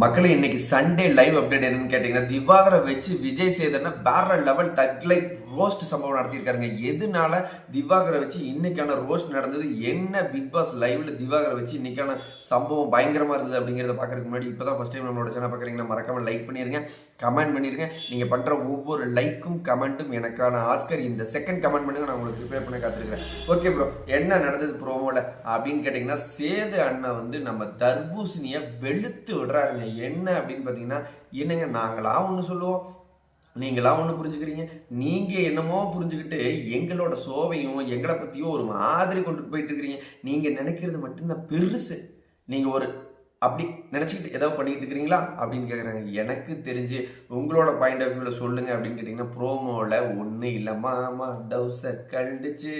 மக்களை இன்னைக்கு Sunday live update என்னன்னு கேட்டீங்கன்னா திவாகரை வச்சு விஜய் சேதனை வேற லெவல் தக்லை ரோஸ்ட் சம்பவம் நடத்தியிருக்காருங்க. எதனால திவாகரை வச்சு இன்னைக்கான ரோஸ்ட் நடந்தது? என்ன பிக் பாஸ் லைவ்ல திவாகரை வச்சு இன்னைக்கான சம்பவம் பயங்கரமா இருந்தது அப்படிங்கிறத பார்க்கறதுக்கு முன்னாடி இப்பதான் ஃபர்ஸ்ட் டைம் நம்மளோட சேனல் பார்க்குறீங்கன்னா மறக்காம லைக் பண்ணிருங்க. கமெண்ட் பண்ணிருங்க. நீங்க பண்ற ஒவ்வொரு லைக்கும் கமெண்ட்டும் எனக்கான ஆஸ்கர் இந்த செகண்ட் கமெண்ட் பண்ணுங்க நான் உங்களுக்கு ப்ரிப்பேர் பண்ண காத்திருக்கிறேன். ஓகே ப்ரோ என்ன நடந்தது ப்ரோமோல அப்படின்னு கேட்டிங்கன்னா சேது அண்ணன் வந்து நம்ம தர்பூசணியை வெளுத்து விடுறாருங்க. என்ன அப்படின்னு பார்த்தீங்கன்னா என்னங்க நாங்களா? ஒன்று சொல்லுவோம். நீங்களா ஒன்று புரிஞ்சுக்கிறீங்க. நீங்கள் என்னமோ புரிஞ்சுக்கிட்டு எங்களோட சோவையும் எங்களை பற்றியும் ஒரு மாதிரி கொண்டு போயிட்டு இருக்கிறீங்க நீங்கள் நினைக்கிறது மட்டும்தான் பெருசு. நீங்கள் ஒரு அப்படி நினச்சிக்கிட்டு ஏதாவது பண்ணிக்கிட்டு இருக்கிறீங்களா? அப்படின்னு கேட்குறாங்க எனக்கு தெரிஞ்சு உங்களோட பாயிண்ட் ஆஃப் வியூவில் சொல்லுங்கள் அப்படின்னு கேட்டிங்கன்னா ப்ரோமோவில் ஒன்றும் இல்லை மாமா. டவுசர் கண்டுச்சு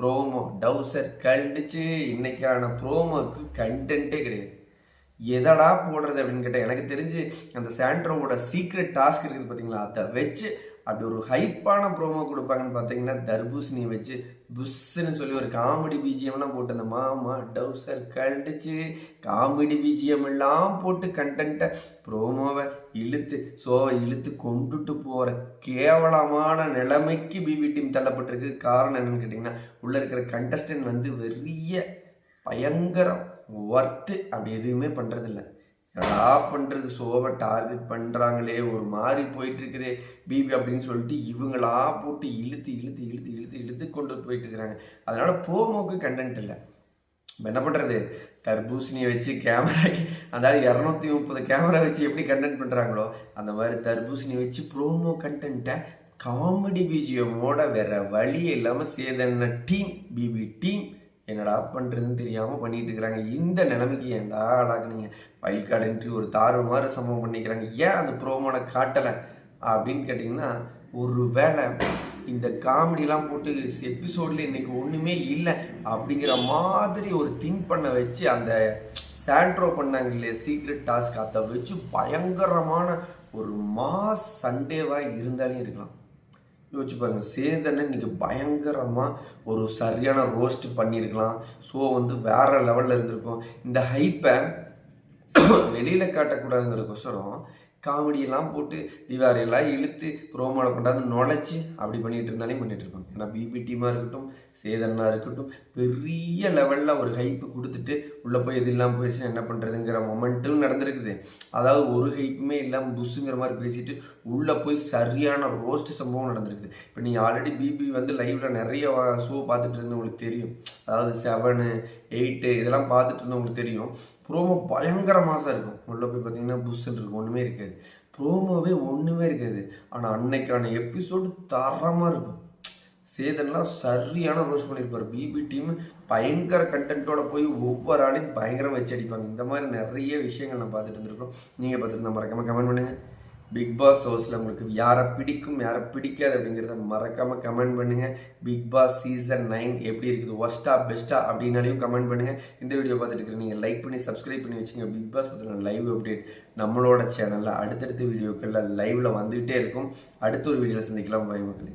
ப்ரோமோ டவுசர் கண்டுச்சு இன்னைக்கான ப்ரோமோக்கு கண்டென்ட்டே கிடையாது. எதடா போடுறது அப்படின்னு கேட்டால் எனக்கு தெரிஞ்சு அந்த சாண்ட்ரோவோட சீக்ரெட் டாஸ்க் இருக்குது பார்த்தீங்களா அதை வச்சு அப்படி ஒரு ஹைப்பான ப்ரோமோ கொடுப்பாங்கன்னு பார்த்தீங்கன்னா தர்பூசணியை வச்சு புஷ்ஷுன்னு சொல்லி ஒரு காமெடி பிஜிஎம்லாம் போட்டு அந்த மாமா டவுசர் கண்டுச்சு காமெடி பிஜிஎம் எல்லாம் போட்டு கண்டென்ட்டை ப்ரோமோவை இழுத்து சோவை இழுத்து கொண்டுட்டு போகிற கேவலமான நிலைமைக்கு பிபி டீம் தள்ளப்பட்டிருக்கு. காரணம் என்னன்னு கேட்டிங்கன்னா உள்ளே இருக்கிற கண்டஸ்டன்ட் வந்து வெறிய பயங்கரம் ஒர்த்து அப்படி எதுவுமே பண்ணுறதில்ல என்னடா பண்ணுறது சோவை டார்கெட் பண்ணுறாங்களே ஒரு மாதிரி போயிட்டுருக்குது பிபி அப்படின்னு சொல்லிட்டு இவங்களா போட்டு இழுத்து இழுத்து இழுத்து இழுத்து இழுத்து கொண்டு போயிட்டுருக்குறாங்க. அதனால் போமோக்கு ப்ரோமோக்கு கண்டென்ட் இல்லை. இப்போ என்ன பண்ணுறது தர்பூசணியை வச்சு கேமராக்கு அதாவது இரநூத்தி முப்பது கேமரா வச்சு எப்படி கண்டென்ட் பண்ணுறாங்களோ அந்த மாதிரி தர்பூசணியை வச்சு ப்ரோமோ கண்டென்ட்டை காமெடி பிஜிஎம்மோட வேற வழி இல்லாமல் சேதன டீம் பிபி டீம் என்னடா பண்ணுறதுன்னு தெரியாமல் பண்ணிகிட்டு இருக்கிறாங்க. இந்த நிலைமைக்கு ஏன்டா ஆளாக்குனீங்க? வைல்ட் கார்டு என்ட்ரி ஒரு தாறுமாறு சம்பவம் பண்ணிக்கிறாங்க. ஏன் அந்த ப்ரோமோனை காட்டலை? அப்படின்னு கேட்டிங்கன்னா ஒரு வேளை இந்த காமெடிலாம் போட்டு எபிசோடில் இன்னைக்கு ஒன்றுமே இல்லை அப்படிங்கிற மாதிரி ஒரு திங்க் பண்ண வச்சு அந்த சாண்ட்ரோ பண்ணாங்க இல்லையா? சீக்ரெட் டாஸ்க் அதை வச்சு பயங்கரமான ஒரு மாஸ் சண்டேவாக இருந்தாலே இருக்கலாம். யோசிச்சு பாருங்க. சேதனை இன்னைக்கு பயங்கரமாக ஒரு சரியான ரோஸ்ட் பண்ணியிருக்கலாம். ஸோ வந்து வேறு லெவலில் இருந்திருக்கும். இந்த ஹைப்பை வெளியில் காட்டக்கூடாதுங்கிறதுக்கோசரம் காமெடியெல்லாம் போட்டு திவாரியெல்லாம் இழுத்து ப்ரோமோட கொண்டாந்து நுழைச்சி அப்படி பண்ணிகிட்டு இருந்தாலே பண்ணிகிட்டு இருப்பாங்க. ஏன்னா பிபி டீமாக இருக்கட்டும் சேதனாக இருக்கட்டும் பெரிய லெவலில் ஒரு ஹைப்பு கொடுத்துட்டு உள்ளே போய் எது இல்லாமல் போயிடுச்சுன்னா என்ன பண்ணுறதுங்கிற மொமெண்ட்டும் நடந்திருக்குது. அதாவது ஒரு ஹைப்புமே இல்லாமல் புஷ்ஷுங்கிற மாதிரி பேசிட்டு உள்ளே போய் சரியான ரோஸ்ட் சம்பவம் நடந்திருக்குது. இப்போ நீங்கள் ஆல்ரெடி பிபி வந்து லைவ்ல நிறைய ஷோ பார்த்துட்டு இருந்தவங்களுக்கு தெரியும். அதாவது செவனு எயிட்டு இதெல்லாம் பார்த்துட்டு இருந்தவங்களுக்கு தெரியும். ப்ரோமோ பயங்கர மாதம் இருக்கும். உள்ளே போய் பார்த்தீங்கன்னா புஷ்ஷுன்னு இருக்கும். ஒன்றுமே இருக்காது. ப்ரோமோவே ஒன்றுமே இருக்காது. ஆனால் அன்னைக்கான எபிசோடு தரமாக இருக்கும். சேதன்லாம் சரியான ரோஸ் பண்ணியிருப்பார் பிபி டீம் பயங்கர கண்டென்ட்டோட போய் ஒவ்வொரு ஆளையும் பயங்கரம் வச்சு அடிப்பாங்க. இந்த மாதிரி நிறைய விஷயங்கள் நான் பார்த்துட்டு இருந்திருக்கோம் நீங்கள் பார்த்துட்டு மறக்காமல் கமெண்ட் பண்ணுங்கள் பிக் பாஸ் ஹவுஸில் உங்களுக்கு யாரை பிடிக்கும் யாரை பிடிக்காது அப்படிங்கிறத மறக்காமல் கமெண்ட் பண்ணுங்கள் பிக் பாஸ் சீசன் நைன் எப்படி இருக்குது ஒஸ்டா பெஸ்ட்டா அப்படின்னாலையும் கமெண்ட் பண்ணுங்கள் இந்த வீடியோ பார்த்துட்டு இருக்கிற நீங்கள் லைக் பண்ணி சப்ஸ்கிரைப் பண்ணி வச்சுங்க. பிக் பாஸ் பற்றின லைவ் அப்டேட் நம்மளோட சேனலில் அடுத்தடுத்த வீடியோக்களில் லைவில் வந்துகிட்டே இருக்கும். அடுத்த ஒரு வீடியோவில் சந்திக்கலாம். பாய் மக்களே.